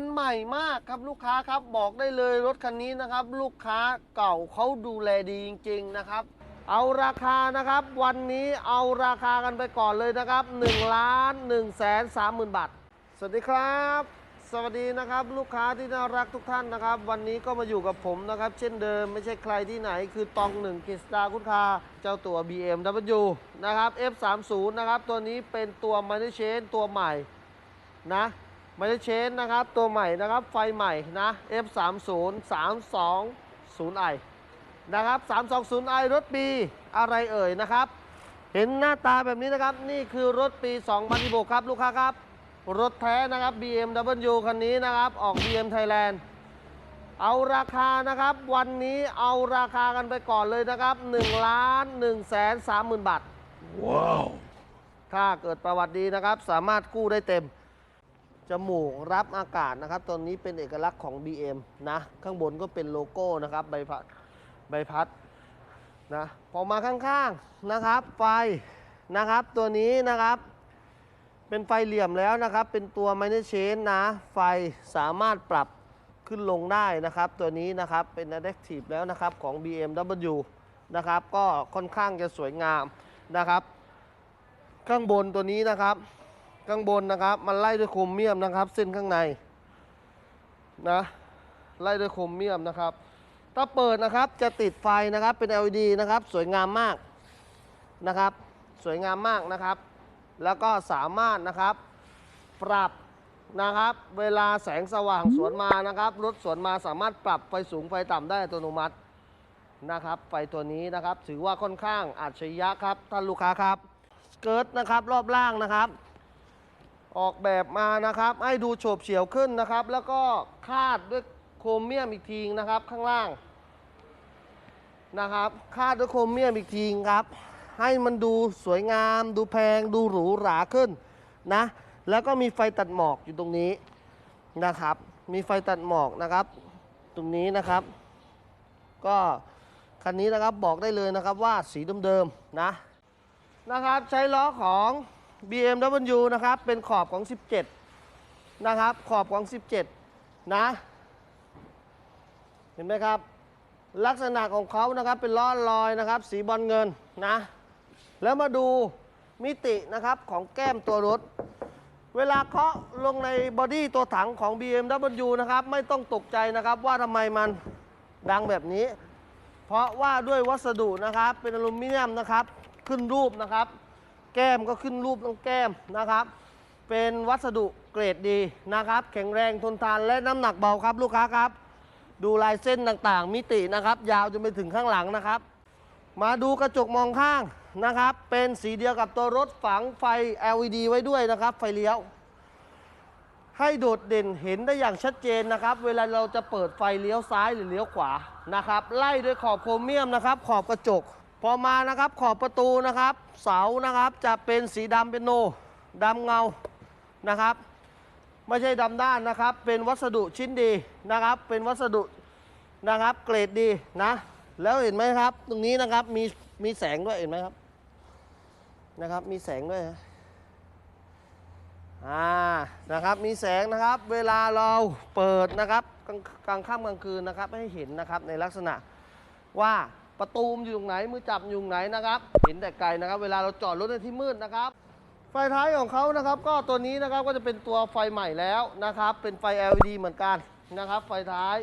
มันใหม่มากครับลูกค้าครับบอกได้เลยรถคันนี้นะครับ ลูกค้าเก่าเขาดูแลดีจริง ๆนะครับ เอาราคานะครับ วันนี้เอาราคากันไปก่อนเลยนะครับ1ล้าน1แสน3หมื่นบาท สวัสดีครับ สวัสดีนะครับ ลูกค้าที่น่ารักทุกท่านนะครับ วันนี้ก็มาอยู่กับผมนะครับ เช่นเดิมไม่ใช่ใครที่ไหน คือตองหนึ่งกิสตาคุณคาเจ้าตัว BMW นะครับ F30 นะครับตัวนี้เป็นตัวมานิเชนตัวใหม่นะ มานิเชนนะครับ ตัวใหม่นะครับ ไฟใหม่นะ F30 320i นะครับ 320i รถปีอะไรเอ่ยนะครับ เห็นหน้าตาแบบนี้นะครับ นี่คือรถปี 2016 ครับ ลูกค้าครับ รถแท้นะครับ BMW คันนี้นะครับ ออก BM Thailand เอาราคานะครับ วันนี้เอาราคากันไปก่อนเลยนะครับ1ล้าน1แสน3หมื่นบาท ว้าว ถ้าเกิดประวัติดีนะครับ สามารถกู้ได้เต็ม จมูกรับอากาศนะครับ ตัวนี้เป็นเอกลักษณ์ของ BM นะ ข้างบนก็เป็นโลโก้นะครับใบพัดใบพัดนะพอมาข้างๆนะครับไฟนะครับตัวนี้นะครับ เป็นไฟเหลี่ยมแล้วนะครับ เป็นตัวไมเนเชนนะ ไฟสามารถปรับขึ้นลงได้นะครับ ตัวนี้นะครับเป็น Adaptive แล้วนะครับของ BMW นะครับ ก็ค่อนข้างจะสวยงามนะครับ ข้างบนตัวนี้นะครับ ข้างบนนะครับ มันไล่ด้วยโครเมียมนะครับ เส้นข้างในนะไล่ด้วยโครเมียมนะครับ ถ้าเปิดนะครับจะติดไฟนะครับเป็น LED นะครับ สวยงามมากนะครับ สวยงามมากนะครับ แล้วก็สามารถนะครับ ปรับนะครับ เวลาแสงสว่างสวนมานะครับรถสวนมาสามารถปรับไฟสูงไฟต่ำได้อัตโนมัตินะครับไฟตัวนี้นะครับ ถือว่าค่อนข้างอัจฉริยะครับท่านลูกค้าครับ เกิร์ตนะครับรอบล่างนะครับ ออกแบบมานะครับ ให้ดูโฉบเฉี่ยวขึ้นนะครับ แล้วก็คาดด้วยโครเมียมอีกทีนะครับข้างล่างนะครับ คาดด้วยโครเมียมอีกทีครับ ให้มันดูสวยงาม ดูแพง ดูหรูหราขึ้นนะ แล้วก็มีไฟตัดหมอกอยู่ตรงนี้นะครับ มีไฟตัดหมอกนะครับ ตรงนี้นะครับ ก็คันนี้นะครับบอกได้เลยนะครับว่าสีเดิมๆนะนะครับ ใช้ล้อของ BMW นะครับ เป็นขอบของ 17 นะครับ ขอบของ 17 นะ เห็นไหมครับ ลักษณะของเขานะครับ เป็นล้อลอยนะครับ สีบอลเงินนะ แล้วมาดูมิตินะครับของแก้มตัวรถ เวลาเคาะลงในบอดี้ตัวถังของ BMW นะครับ ไม่ต้องตกใจนะครับว่าทำไมมันดังแบบนี้ เพราะว่าด้วยวัสดุนะครับ เป็นอลูมิเนียมนะครับ ขึ้นรูปนะครับ แก้มก็ขึ้นรูปตรงแก้มนะครับ เป็นวัสดุเกรดดีนะครับ แข็งแรงทนทานและน้ำหนักเบาครับลูกค้าครับ ดูลายเส้นต่างๆ มิตินะครับ ยาวจนไปถึงข้างหลังนะครับ มาดูกระจกมองข้างนะครับ เป็นสีเดียวกับตัวรถฝังไฟ LED ไว้ด้วยนะครับ ไฟเลี้ยว ให้โดดเด่นเห็นได้อย่างชัดเจนนะครับ เวลาเราจะเปิดไฟเลี้ยวซ้ายหรือเลี้ยวขวานะครับ ไล่ด้วยขอบโครเมียมนะครับ ขอบกระจก พอมานะครับขอบประตูนะครับ เสานะครับจะเป็นสีดำเป็นโนดำเงานะครับ ไม่ใช่ดำด้านนะครับ เป็นวัสดุชิ้นดีนะครับ เป็นวัสดุนะครับเกรดดีนะ แล้วเห็นไหมครับ ตรงนี้นะครับมีมีแสงด้วยเห็นไหมครับนะครับ มีแสงด้วยอ่านะครับมีแสงนะครับ เวลาเราเปิดนะครับกลางค่ำกลางคืนนะครับให้เห็นนะครับในลักษณะว่า ประตูมอยู่ตรงไหนมือจับอยู่ตรงไหนนะครับ เห็นแต่ไกลนะครับ เวลาเราจอดรถในที่มืดนะครับ ไฟท้ายของเขานะครับ ก็ตัวนี้นะครับก็จะเป็นตัวไฟใหม่แล้วนะครับ เป็นไฟ LED เหมือนกันนะครับ ไฟท้าย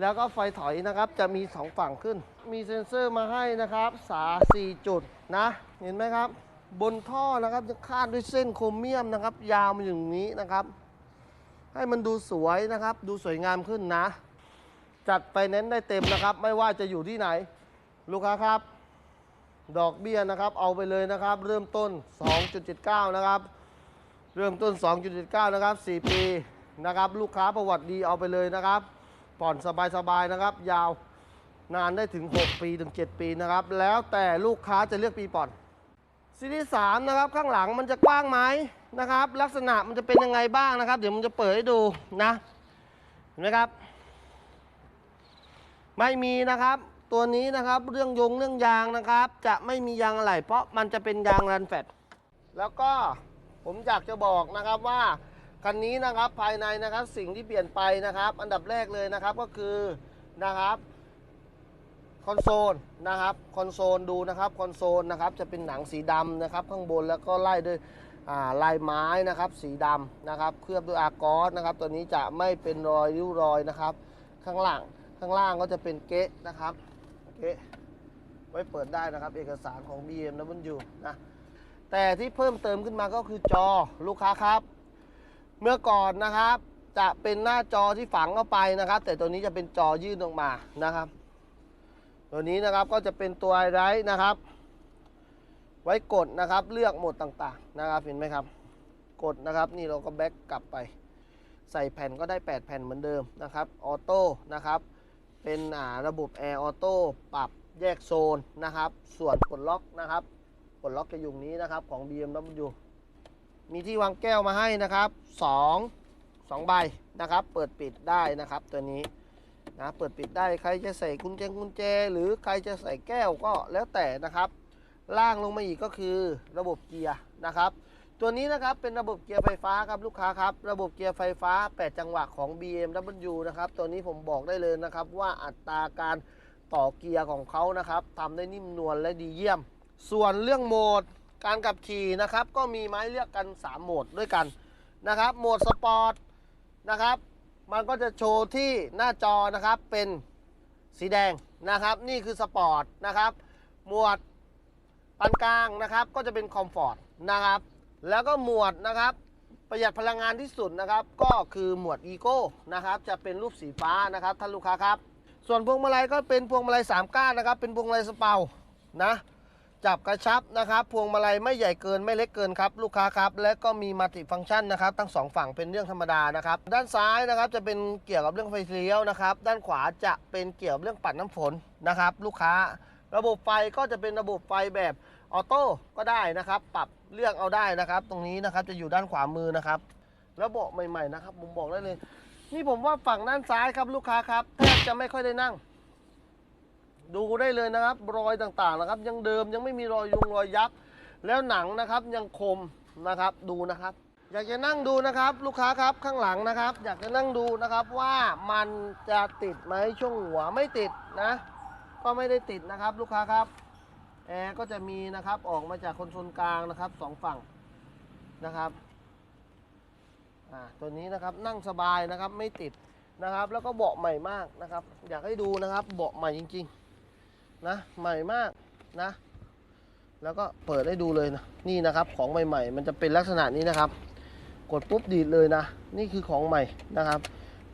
แล้วก็ไฟถอยนะครับจะมีสองฝั่งขึ้น มีเซ็นเซอร์มาให้นะครับ สาสีจุดนะ เห็นไหมครับ บนท่อนะครับจะคาดด้วยเส้นโครเมียมนะครับ ยาวมาอย่างนี้นะครับ ให้มันดูสวยนะครับ ดูสวยงามขึ้นนะ จัดไปเน้นได้เต็มนะครับ ไม่ว่าจะอยู่ที่ไหน ลูกค้าครับ ดอกเบี้ยนะครับ เอาไปเลยนะครับ เริ่มต้น 2.79 นะครับ เริ่มต้น 2.79 นะครับ 4 ปีนะครับ ลูกค้าประวัติดีเอาไปเลยนะครับ ผ่อนสบายๆนะครับ ยาวนานได้ถึง 6 ปีถึง 7 ปีนะครับ แล้วแต่ลูกค้าจะเลือกปีผ่อนซีรีส์สามนะครับ ข้างหลังมันจะกว้างไหมนะครับ ลักษณะมันจะเป็นยังไงบ้างนะครับ เดี๋ยวมันจะเปิดให้ดูนะเห็นไหมครับ ไม่มีนะครับ ตัวนี้นะครับเรื่องยงเรื่องยางนะครับ จะไม่มียางอะไหล่เพราะมันจะเป็นยางรันแฟตแล้วก็ผมอยากจะบอกนะครับว่าคันนี้นะครับภายในนะครับสิ่งที่เปลี่ยนไปนะครับ อันดับแรกเลยนะครับก็คือนะครับคอนโซลนะครับคอนโซลดูนะครับคอนโซลนะครับจะเป็นหนังสีดำนะครับ ข้างบนแล้วก็ไล่ด้วยลายไม้นะครับ สีดำนะครับ เคลือบด้วยอากอสนะครับ ตัวนี้จะไม่เป็นรอยริ้วรอยนะครับ ข้างล่างข้างล่างก็จะเป็นเก๊ะนะครับ เก๊ะไว้เปิดได้นะครับ เอกสารของ BMW นะ แต่ที่เพิ่มเติมขึ้นมาก็คือจอลูกค้าครับ เมื่อก่อนนะครับ จะเป็นหน้าจอที่ฝังเข้าไปนะครับ แต่ตัวนี้จะเป็นจอยื่นออกมานะครับ ตัวนี้นะครับก็จะเป็นตัวไฮไลท์นะครับ ไว้กดนะครับเลือกโหมดต่างๆนะครับเห็นไหมครับ กดนะครับนี่เราก็แบ็กกลับไป ใส่แผ่นก็ได้ 8 แผ่นเหมือนเดิมนะครับออโต้นะครับ เป็นระบบแอร์ออโต้ปรับแยกโซนนะครับ ส่วนกดล็อกนะครับกดล็อกจะอยู่นี้นะครับของ BMW มีที่วางแก้วมาให้นะครับ2 2ใบนะครับ เปิดปิดได้นะครับตัวนี้นะเปิดปิดได้ใครจะใส่กุญแจกุญแจ หรือใครจะใส่แก้วก็แล้วแต่นะครับ ล่างลงมาอีกก็คือระบบเกียร์นะครับ ตัวนี้นะครับเป็นระบบเกียร์ไฟฟ้าครับลูกค้าครับ ระบบเกียร์ไฟฟ้า 8 จังหวะของ BMW นะครับตัวนี้ผมบอกได้เลยนะครับว่าอัตราการต่อเกียร์ของเขานะครับทำได้นิ่มนวลและดีเยี่ยม ส่วนเรื่องโหมดการขับขี่นะครับ ก็มีไม้เลือกกัน 3 โหมดด้วยกันนะครับ โหมดสปอร์ตนะครับ มันก็จะโชว์ที่หน้าจอนะครับเป็นสีแดงนะครับ นี่คือสปอร์ตนะครับ หมวดปานกลางนะครับ ก็จะเป็นคอมฟอร์ตนะครับ แล้วก็หมวดนะครับ ประหยัดพลังงานที่สุดนะครับ ก็คือหมวดอีโก้นะครับจะเป็นรูปสีฟ้านะครับท่านลูกค้าครับ ส่วนพวงมาลัยก็เป็นพวงมาลัย3ก้านนะครับ เป็นพวงมาลัยสเปานะจับกระชับนะครับ พวงมาลัยไม่ใหญ่เกินไม่เล็กเกินครับ ลูกค้าครับ และก็มีมัลติฟังก์ชันนะครับ ทั้งสองฝั่งเป็นเรื่องธรรมดานะครับ ด้านซ้ายนะครับจะเป็นเกี่ยวกับเรื่องไฟเลี้ยวนะครับ ด้านขวาจะเป็นเกี่ยวกับเรื่องปัดน้ำฝนนะครับ ลูกค้า ระบบไฟก็จะเป็นระบบไฟแบบ ออโต้ก็ได้นะครับ ปรับเลือกเอาได้นะครับ ตรงนี้นะครับจะอยู่ด้านขวามือนะครับ แล้วเบาะใหม่ๆนะครับผมบอกได้เลย นี่ผมว่าฝั่งด้านซ้ายครับลูกค้าครับแทบจะไม่ค่อยได้นั่ง ดูได้เลยนะครับ รอยต่างๆนะครับ ยังเดิมยังไม่มีรอยยุงรอยยับแล้วหนังนะครับยังคมนะครับดูนะครับ อยากจะนั่งดูนะครับ ลูกค้าครับข้างหลังนะครับ อยากจะนั่งดูนะครับว่ามันจะติดไหมช่วงหัวไม่ติดนะ ก็ไม่ได้ติดนะครับ ลูกค้าครับ แอร์ก็จะมีนะครับออกมาจากคอนโซลกลางนะครับสองฝั่งนะครับอ่าตัวนี้นะครับนั่งสบายนะครับไม่ติดนะครับ แล้วก็เบาะใหม่มากนะครับ อยากให้ดูนะครับเบาะใหม่จริงๆนะใหม่มากนะ แล้วก็เปิดให้ดูเลยนะนี่นะครับของใหม่ๆ มันจะเป็นลักษณะนี้นะครับ กดปุ๊บดีดเลยนะ นี่คือของใหม่นะครับ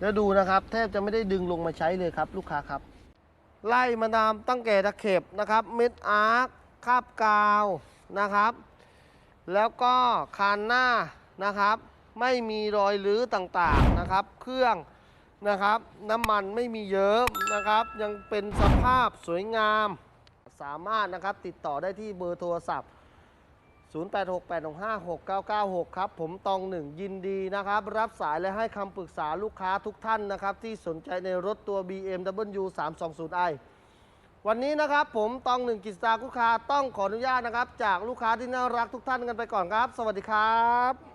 แล้วดูนะครับ แทบจะไม่ได้ดึงลงมาใช้เลยครับ ลูกค้าครับ ไล่มาตามตั้งแต่ตะเข็บนะครับมิดอาร์คคาบกาวนะครับ แล้วก็คานหน้านะครับ ไม่มีรอยรื้อต่างๆนะครับ เครื่องนะครับ น้ำมันไม่มีเยิ้มนะครับ ยังเป็นสภาพสวยงาม สามารถนะครับติดต่อได้ที่เบอร์โทรศัพท์ 0868656996 ครับ ผมตองหนึ่งยินดีนะครับ รับสายและให้คำปรึกษาลูกค้าทุกท่านนะครับ ที่สนใจในรถตัว BMW 320i วันนี้นะครับ ผมตองหนึ่งกิจสตารลูกค้าต้องขออนุญาตนะครับ จากลูกค้าที่น่ารักทุกท่านกันไปก่อนครับ สวัสดีครับ